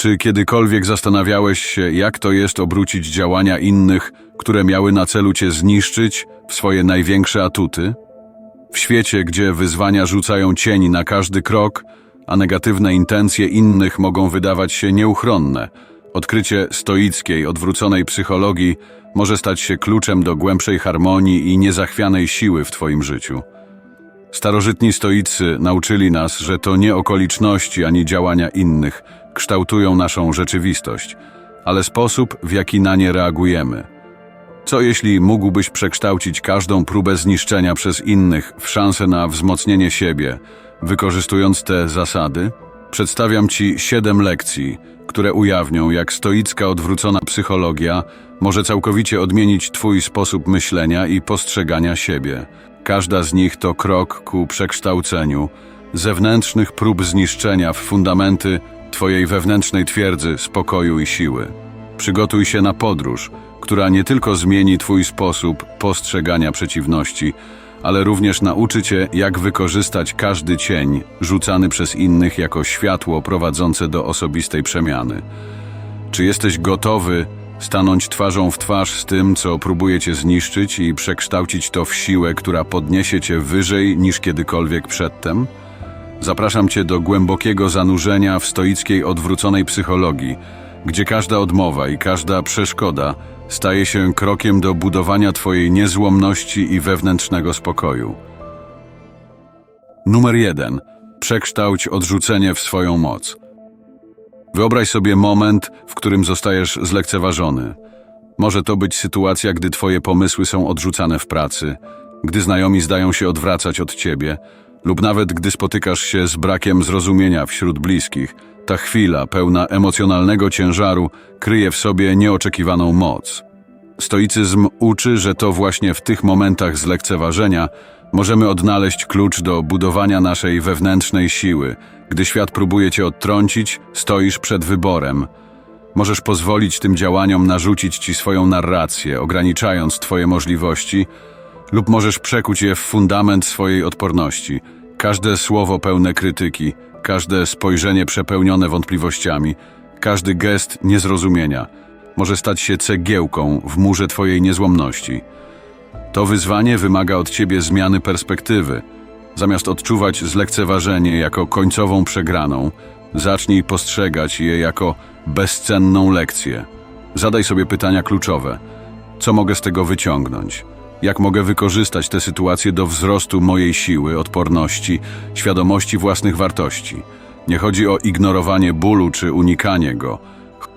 Czy kiedykolwiek zastanawiałeś się, jak to jest obrócić działania innych, które miały na celu cię zniszczyć, w swoje największe atuty? W świecie, gdzie wyzwania rzucają cień na każdy krok, a negatywne intencje innych mogą wydawać się nieuchronne, odkrycie stoickiej, odwróconej psychologii może stać się kluczem do głębszej harmonii i niezachwianej siły w Twoim życiu. Starożytni stoicy nauczyli nas, że to nie okoliczności ani działania innych kształtują naszą rzeczywistość, ale sposób, w jaki na nie reagujemy. Co jeśli mógłbyś przekształcić każdą próbę zniszczenia przez innych w szansę na wzmocnienie siebie, wykorzystując te zasady? Przedstawiam Ci siedem lekcji, które ujawnią, jak stoicka odwrócona psychologia może całkowicie odmienić Twój sposób myślenia i postrzegania siebie. Każda z nich to krok ku przekształceniu zewnętrznych prób zniszczenia w fundamenty Twojej wewnętrznej twierdzy, spokoju i siły. Przygotuj się na podróż, która nie tylko zmieni Twój sposób postrzegania przeciwności, ale również nauczy Cię, jak wykorzystać każdy cień rzucany przez innych jako światło prowadzące do osobistej przemiany. Czy jesteś gotowy stanąć twarzą w twarz z tym, co próbuje Cię zniszczyć i przekształcić to w siłę, która podniesie Cię wyżej niż kiedykolwiek przedtem? Zapraszam Cię do głębokiego zanurzenia w stoickiej odwróconej psychologii, gdzie każda odmowa i każda przeszkoda staje się krokiem do budowania Twojej niezłomności i wewnętrznego spokoju. Numer jeden. Przekształć odrzucenie w swoją moc. Wyobraź sobie moment, w którym zostajesz zlekceważony. Może to być sytuacja, gdy Twoje pomysły są odrzucane w pracy, gdy znajomi zdają się odwracać od Ciebie, lub nawet gdy spotykasz się z brakiem zrozumienia wśród bliskich. Ta chwila, pełna emocjonalnego ciężaru, kryje w sobie nieoczekiwaną moc. Stoicyzm uczy, że to właśnie w tych momentach zlekceważenia możemy odnaleźć klucz do budowania naszej wewnętrznej siły. Gdy świat próbuje cię odtrącić, stoisz przed wyborem. Możesz pozwolić tym działaniom narzucić ci swoją narrację, ograniczając twoje możliwości, lub możesz przekuć je w fundament swojej odporności. Każde słowo pełne krytyki, każde spojrzenie przepełnione wątpliwościami, każdy gest niezrozumienia może stać się cegiełką w murze twojej niezłomności. To wyzwanie wymaga od ciebie zmiany perspektywy. Zamiast odczuwać zlekceważenie jako końcową przegraną, zacznij postrzegać je jako bezcenną lekcję. Zadaj sobie pytania kluczowe. Co mogę z tego wyciągnąć? Jak mogę wykorzystać tę sytuację do wzrostu mojej siły, odporności, świadomości własnych wartości? Nie chodzi o ignorowanie bólu czy unikanie go.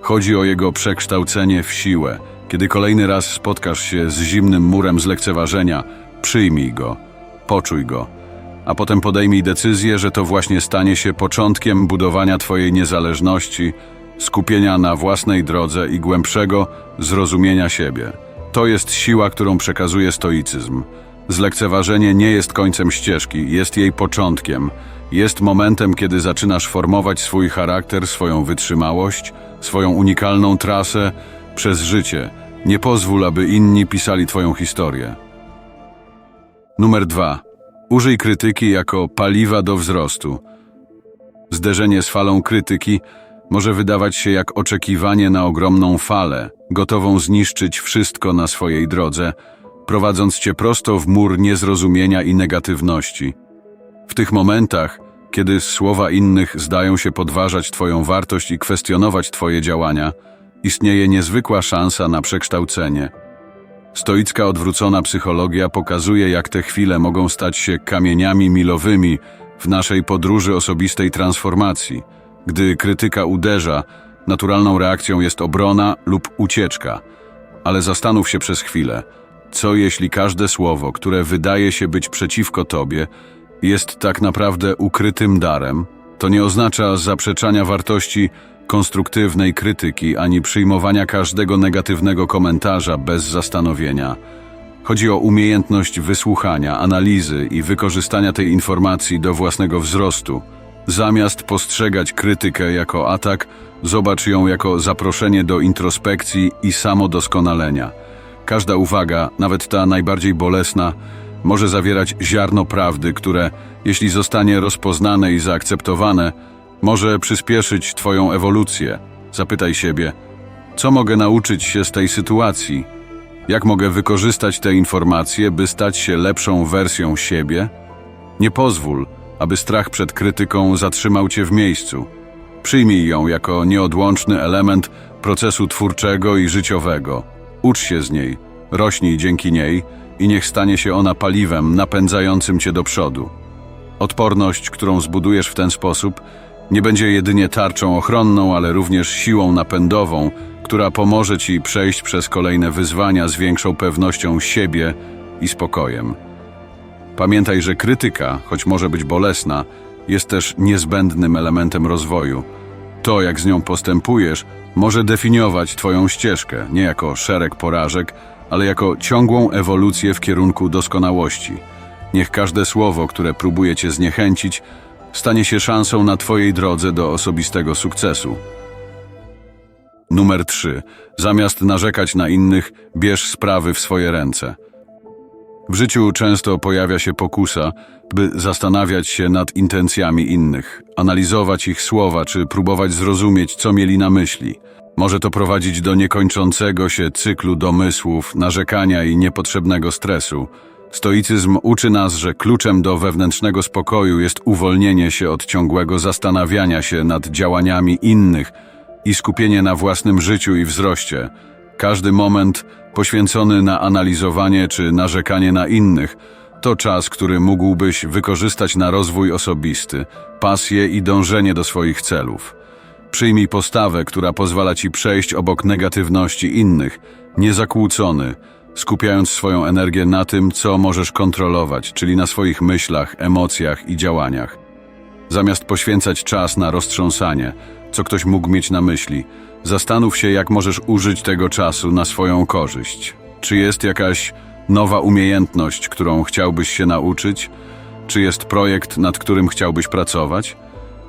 Chodzi o jego przekształcenie w siłę. Kiedy kolejny raz spotkasz się z zimnym murem zlekceważenia, przyjmij go, poczuj go, a potem podejmij decyzję, że to właśnie stanie się początkiem budowania Twojej niezależności, skupienia na własnej drodze i głębszego zrozumienia siebie. To jest siła, którą przekazuje stoicyzm. Zlekceważenie nie jest końcem ścieżki, jest jej początkiem. Jest momentem, kiedy zaczynasz formować swój charakter, swoją wytrzymałość, swoją unikalną trasę przez życie. Nie pozwól, aby inni pisali Twoją historię. Numer dwa. Użyj krytyki jako paliwa do wzrostu. Zderzenie z falą krytyki może wydawać się jak oczekiwanie na ogromną falę, gotową zniszczyć wszystko na swojej drodze, prowadząc cię prosto w mur niezrozumienia i negatywności. W tych momentach, kiedy słowa innych zdają się podważać Twoją wartość i kwestionować Twoje działania, istnieje niezwykła szansa na przekształcenie. Stoicka odwrócona psychologia pokazuje, jak te chwile mogą stać się kamieniami milowymi w naszej podróży osobistej transformacji. Gdy krytyka uderza, naturalną reakcją jest obrona lub ucieczka. Ale zastanów się przez chwilę, co jeśli każde słowo, które wydaje się być przeciwko tobie, jest tak naprawdę ukrytym darem? To nie oznacza zaprzeczania wartości konstruktywnej krytyki ani przyjmowania każdego negatywnego komentarza bez zastanowienia. Chodzi o umiejętność wysłuchania, analizy i wykorzystania tej informacji do własnego wzrostu. Zamiast postrzegać krytykę jako atak, zobacz ją jako zaproszenie do introspekcji i samodoskonalenia. Każda uwaga, nawet ta najbardziej bolesna, może zawierać ziarno prawdy, które, jeśli zostanie rozpoznane i zaakceptowane, może przyspieszyć Twoją ewolucję. Zapytaj siebie, co mogę nauczyć się z tej sytuacji? Jak mogę wykorzystać te informacje, by stać się lepszą wersją siebie? Nie pozwól, aby strach przed krytyką zatrzymał cię w miejscu. Przyjmij ją jako nieodłączny element procesu twórczego i życiowego. Ucz się z niej, rośnij dzięki niej i niech stanie się ona paliwem napędzającym cię do przodu. Odporność, którą zbudujesz w ten sposób, nie będzie jedynie tarczą ochronną, ale również siłą napędową, która pomoże ci przejść przez kolejne wyzwania z większą pewnością siebie i spokojem. Pamiętaj, że krytyka, choć może być bolesna, jest też niezbędnym elementem rozwoju. To, jak z nią postępujesz, może definiować Twoją ścieżkę, nie jako szereg porażek, ale jako ciągłą ewolucję w kierunku doskonałości. Niech każde słowo, które próbuje Cię zniechęcić, stanie się szansą na Twojej drodze do osobistego sukcesu. Numer 3. Zamiast narzekać na innych, bierz sprawy w swoje ręce. W życiu często pojawia się pokusa, by zastanawiać się nad intencjami innych, analizować ich słowa czy próbować zrozumieć, co mieli na myśli. Może to prowadzić do niekończącego się cyklu domysłów, narzekania i niepotrzebnego stresu. Stoicyzm uczy nas, że kluczem do wewnętrznego spokoju jest uwolnienie się od ciągłego zastanawiania się nad działaniami innych i skupienie na własnym życiu i wzroście. Każdy moment poświęcony na analizowanie czy narzekanie na innych to czas, który mógłbyś wykorzystać na rozwój osobisty, pasję i dążenie do swoich celów. Przyjmij postawę, która pozwala ci przejść obok negatywności innych, niezakłócony, skupiając swoją energię na tym, co możesz kontrolować, czyli na swoich myślach, emocjach i działaniach. Zamiast poświęcać czas na roztrząsanie, co ktoś mógł mieć na myśli, zastanów się, jak możesz użyć tego czasu na swoją korzyść. Czy jest jakaś nowa umiejętność, którą chciałbyś się nauczyć? Czy jest projekt, nad którym chciałbyś pracować?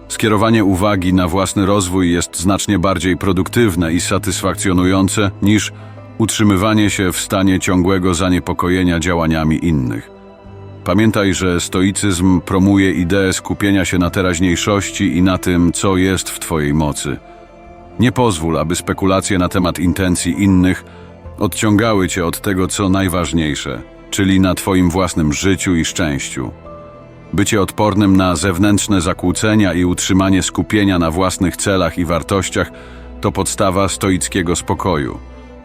Skierowanie uwagi na własny rozwój jest znacznie bardziej produktywne i satysfakcjonujące niż utrzymywanie się w stanie ciągłego zaniepokojenia działaniami innych. Pamiętaj, że stoicyzm promuje ideę skupienia się na teraźniejszości i na tym, co jest w Twojej mocy. Nie pozwól, aby spekulacje na temat intencji innych odciągały Cię od tego, co najważniejsze, czyli na Twoim własnym życiu i szczęściu. Bycie odpornym na zewnętrzne zakłócenia i utrzymanie skupienia na własnych celach i wartościach to podstawa stoickiego spokoju.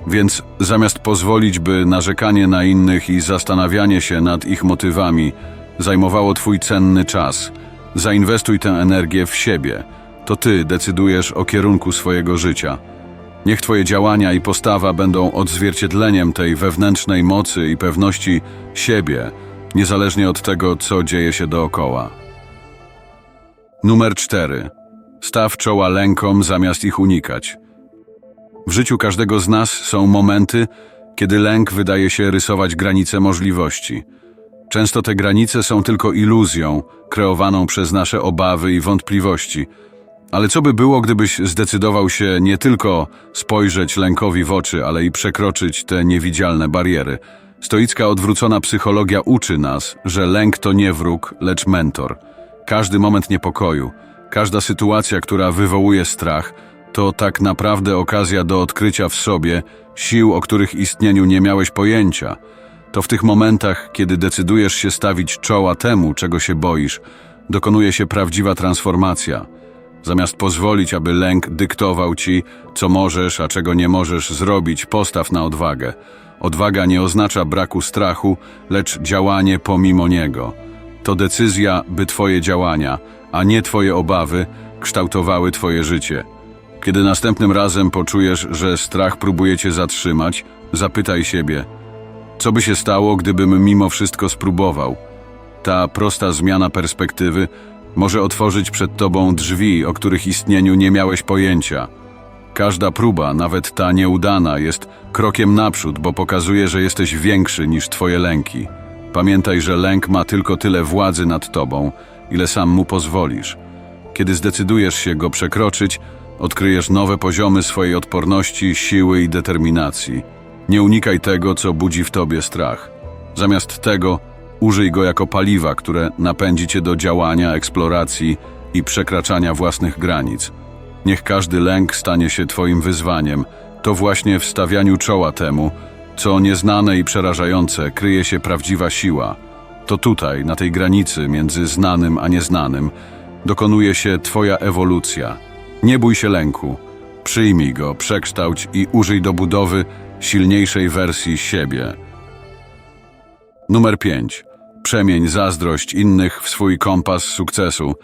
Więc zamiast pozwolić, by narzekanie na innych i zastanawianie się nad ich motywami zajmowało Twój cenny czas, zainwestuj tę energię w siebie. To Ty decydujesz o kierunku swojego życia. Niech Twoje działania i postawa będą odzwierciedleniem tej wewnętrznej mocy i pewności siebie, niezależnie od tego, co dzieje się dookoła. Numer 4. Staw czoła lękom zamiast ich unikać. W życiu każdego z nas są momenty, kiedy lęk wydaje się rysować granice możliwości. Często te granice są tylko iluzją, kreowaną przez nasze obawy i wątpliwości. Ale co by było, gdybyś zdecydował się nie tylko spojrzeć lękowi w oczy, ale i przekroczyć te niewidzialne bariery? Stoicka odwrócona psychologia uczy nas, że lęk to nie wróg, lecz mentor. Każdy moment niepokoju, każda sytuacja, która wywołuje strach, to tak naprawdę okazja do odkrycia w sobie sił, o których istnieniu nie miałeś pojęcia. To w tych momentach, kiedy decydujesz się stawić czoła temu, czego się boisz, dokonuje się prawdziwa transformacja. Zamiast pozwolić, aby lęk dyktował ci, co możesz, a czego nie możesz zrobić, postaw na odwagę. Odwaga nie oznacza braku strachu, lecz działanie pomimo niego. To decyzja, by twoje działania, a nie twoje obawy, kształtowały twoje życie. Kiedy następnym razem poczujesz, że strach próbuje cię zatrzymać, zapytaj siebie, co by się stało, gdybym mimo wszystko spróbował? Ta prosta zmiana perspektywy może otworzyć przed tobą drzwi, o których istnieniu nie miałeś pojęcia. Każda próba, nawet ta nieudana, jest krokiem naprzód, bo pokazuje, że jesteś większy niż twoje lęki. Pamiętaj, że lęk ma tylko tyle władzy nad tobą, ile sam mu pozwolisz. Kiedy zdecydujesz się go przekroczyć, odkryjesz nowe poziomy swojej odporności, siły i determinacji. Nie unikaj tego, co budzi w tobie strach. Zamiast tego, użyj go jako paliwa, które napędzi cię do działania, eksploracji i przekraczania własnych granic. Niech każdy lęk stanie się Twoim wyzwaniem. To właśnie w stawianiu czoła temu, co nieznane i przerażające, kryje się prawdziwa siła. To tutaj, na tej granicy między znanym a nieznanym, dokonuje się Twoja ewolucja. Nie bój się lęku. Przyjmij go, przekształć i użyj do budowy silniejszej wersji siebie. Numer 5. Przemień zazdrość innych w swój kompas sukcesu.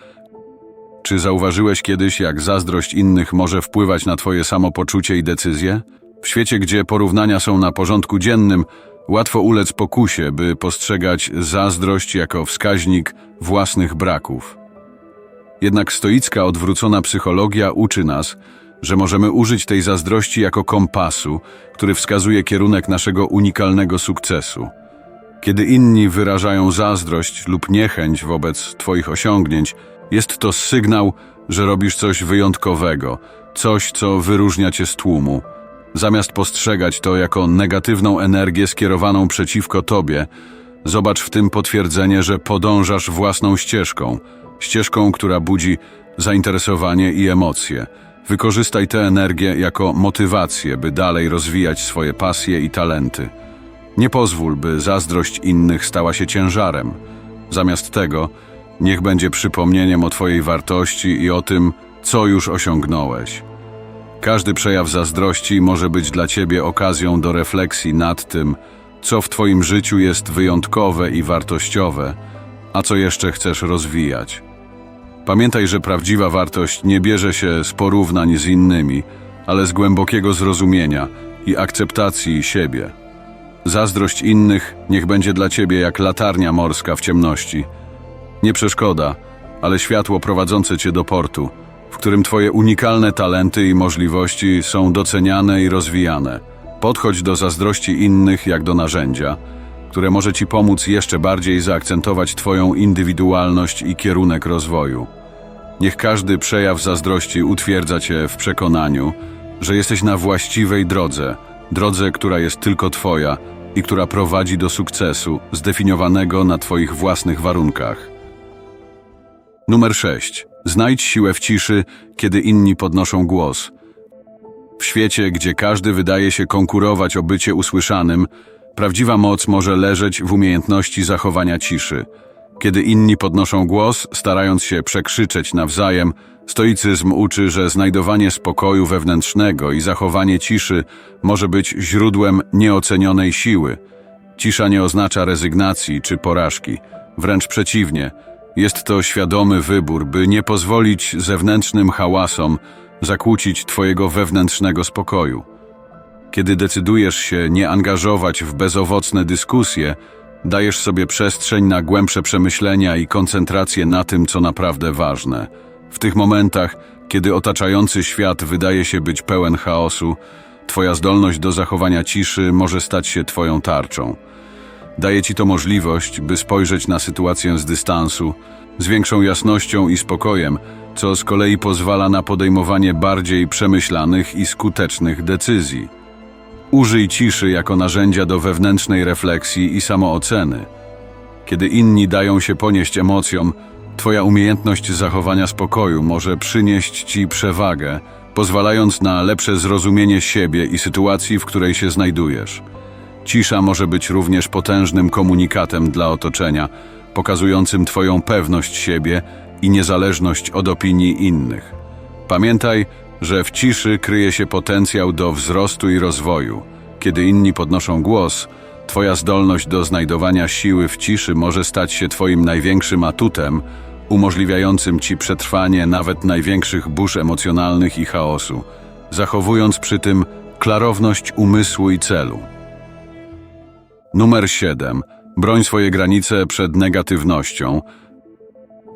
Czy zauważyłeś kiedyś, jak zazdrość innych może wpływać na Twoje samopoczucie i decyzje? W świecie, gdzie porównania są na porządku dziennym, łatwo ulec pokusie, by postrzegać zazdrość jako wskaźnik własnych braków. Jednak stoicka, odwrócona psychologia uczy nas, że możemy użyć tej zazdrości jako kompasu, który wskazuje kierunek naszego unikalnego sukcesu. Kiedy inni wyrażają zazdrość lub niechęć wobec Twoich osiągnięć, jest to sygnał, że robisz coś wyjątkowego, coś, co wyróżnia Cię z tłumu. Zamiast postrzegać to jako negatywną energię skierowaną przeciwko Tobie, zobacz w tym potwierdzenie, że podążasz własną ścieżką, ścieżką, która budzi zainteresowanie i emocje. Wykorzystaj tę energię jako motywację, by dalej rozwijać swoje pasje i talenty. Nie pozwól, by zazdrość innych stała się ciężarem. Zamiast tego, niech będzie przypomnieniem o Twojej wartości i o tym, co już osiągnąłeś. Każdy przejaw zazdrości może być dla Ciebie okazją do refleksji nad tym, co w Twoim życiu jest wyjątkowe i wartościowe, a co jeszcze chcesz rozwijać. Pamiętaj, że prawdziwa wartość nie bierze się z porównań z innymi, ale z głębokiego zrozumienia i akceptacji siebie. Zazdrość innych niech będzie dla ciebie jak latarnia morska w ciemności. Nie przeszkoda, ale światło prowadzące cię do portu, w którym twoje unikalne talenty i możliwości są doceniane i rozwijane. Podchodź do zazdrości innych jak do narzędzia, które może ci pomóc jeszcze bardziej zaakcentować twoją indywidualność i kierunek rozwoju. Niech każdy przejaw zazdrości utwierdza cię w przekonaniu, że jesteś na właściwej drodze, drodze, która jest tylko twoja i która prowadzi do sukcesu zdefiniowanego na twoich własnych warunkach. Numer 6. Znajdź siłę w ciszy, kiedy inni podnoszą głos. W świecie, gdzie każdy wydaje się konkurować o bycie usłyszanym, prawdziwa moc może leżeć w umiejętności zachowania ciszy. Kiedy inni podnoszą głos, starając się przekrzyczeć nawzajem, stoicyzm uczy, że znajdowanie spokoju wewnętrznego i zachowanie ciszy może być źródłem nieocenionej siły. Cisza nie oznacza rezygnacji czy porażki, wręcz przeciwnie. Jest to świadomy wybór, by nie pozwolić zewnętrznym hałasom zakłócić Twojego wewnętrznego spokoju. Kiedy decydujesz się nie angażować w bezowocne dyskusje, dajesz sobie przestrzeń na głębsze przemyślenia i koncentrację na tym, co naprawdę ważne. W tych momentach, kiedy otaczający świat wydaje się być pełen chaosu, Twoja zdolność do zachowania ciszy może stać się Twoją tarczą. Daje Ci to możliwość, by spojrzeć na sytuację z dystansu, z większą jasnością i spokojem, co z kolei pozwala na podejmowanie bardziej przemyślanych i skutecznych decyzji. Użyj ciszy jako narzędzia do wewnętrznej refleksji i samooceny. Kiedy inni dają się ponieść emocjom, Twoja umiejętność zachowania spokoju może przynieść Ci przewagę, pozwalając na lepsze zrozumienie siebie i sytuacji, w której się znajdujesz. Cisza może być również potężnym komunikatem dla otoczenia, pokazującym Twoją pewność siebie i niezależność od opinii innych. Pamiętaj, że w ciszy kryje się potencjał do wzrostu i rozwoju. Kiedy inni podnoszą głos, Twoja zdolność do znajdowania siły w ciszy może stać się Twoim największym atutem, umożliwiającym Ci przetrwanie nawet największych burz emocjonalnych i chaosu, zachowując przy tym klarowność umysłu i celu. Numer 7. Broń swoje granice przed negatywnością.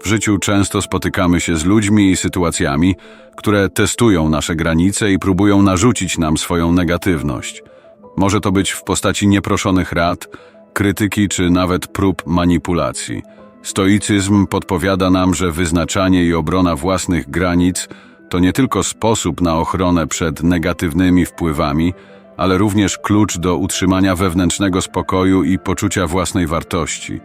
W życiu często spotykamy się z ludźmi i sytuacjami, które testują nasze granice i próbują narzucić nam swoją negatywność. Może to być w postaci nieproszonych rad, krytyki czy nawet prób manipulacji. Stoicyzm podpowiada nam, że wyznaczanie i obrona własnych granic to nie tylko sposób na ochronę przed negatywnymi wpływami, ale również klucz do utrzymania wewnętrznego spokoju i poczucia własnej wartości.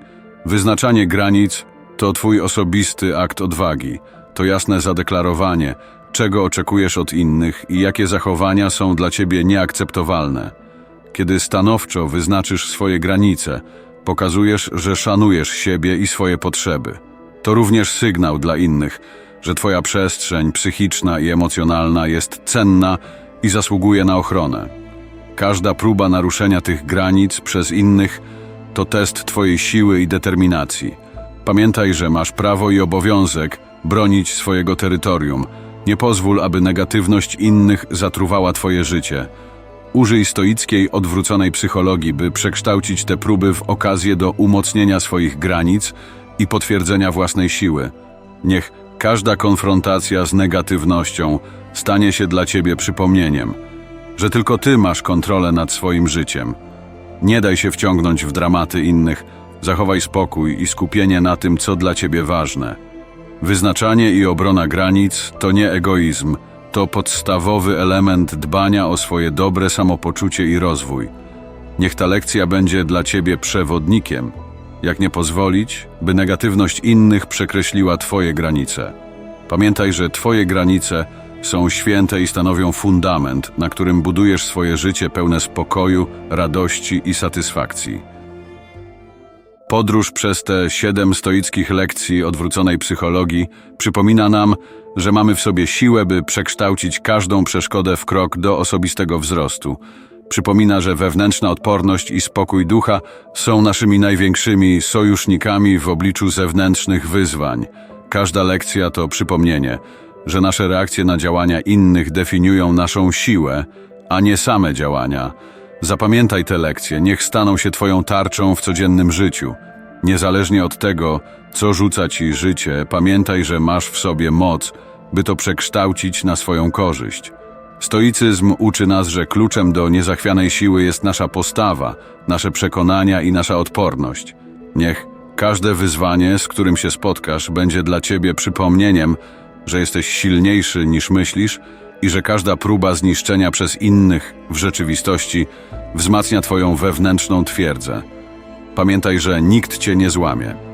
Wyznaczanie granic to Twój osobisty akt odwagi, to jasne zadeklarowanie, czego oczekujesz od innych i jakie zachowania są dla ciebie nieakceptowalne. Kiedy stanowczo wyznaczysz swoje granice, pokazujesz, że szanujesz siebie i swoje potrzeby. To również sygnał dla innych, że Twoja przestrzeń psychiczna i emocjonalna jest cenna i zasługuje na ochronę. Każda próba naruszenia tych granic przez innych to test Twojej siły i determinacji. Pamiętaj, że masz prawo i obowiązek bronić swojego terytorium. Nie pozwól, aby negatywność innych zatruwała Twoje życie. Użyj stoickiej, odwróconej psychologii, by przekształcić te próby w okazję do umocnienia swoich granic i potwierdzenia własnej siły. Niech każda konfrontacja z negatywnością stanie się dla Ciebie przypomnieniem, że tylko Ty masz kontrolę nad swoim życiem. Nie daj się wciągnąć w dramaty innych, zachowaj spokój i skupienie na tym, co dla Ciebie ważne. Wyznaczanie i obrona granic to nie egoizm, to podstawowy element dbania o swoje dobre samopoczucie i rozwój. Niech ta lekcja będzie dla Ciebie przewodnikiem, jak nie pozwolić, by negatywność innych przekreśliła Twoje granice. Pamiętaj, że Twoje granice są święte i stanowią fundament, na którym budujesz swoje życie pełne spokoju, radości i satysfakcji. Podróż przez te siedem stoickich lekcji odwróconej psychologii przypomina nam, że mamy w sobie siłę, by przekształcić każdą przeszkodę w krok do osobistego wzrostu. Przypomina, że wewnętrzna odporność i spokój ducha są naszymi największymi sojusznikami w obliczu zewnętrznych wyzwań. Każda lekcja to przypomnienie, że nasze reakcje na działania innych definiują naszą siłę, a nie same działania. Zapamiętaj te lekcje, niech staną się Twoją tarczą w codziennym życiu. Niezależnie od tego, co rzuca Ci życie, pamiętaj, że masz w sobie moc, by to przekształcić na swoją korzyść. Stoicyzm uczy nas, że kluczem do niezachwianej siły jest nasza postawa, nasze przekonania i nasza odporność. Niech każde wyzwanie, z którym się spotkasz, będzie dla Ciebie przypomnieniem, że jesteś silniejszy niż myślisz i że każda próba zniszczenia przez innych w rzeczywistości wzmacnia Twoją wewnętrzną twierdzę. Pamiętaj, że nikt Cię nie złamie.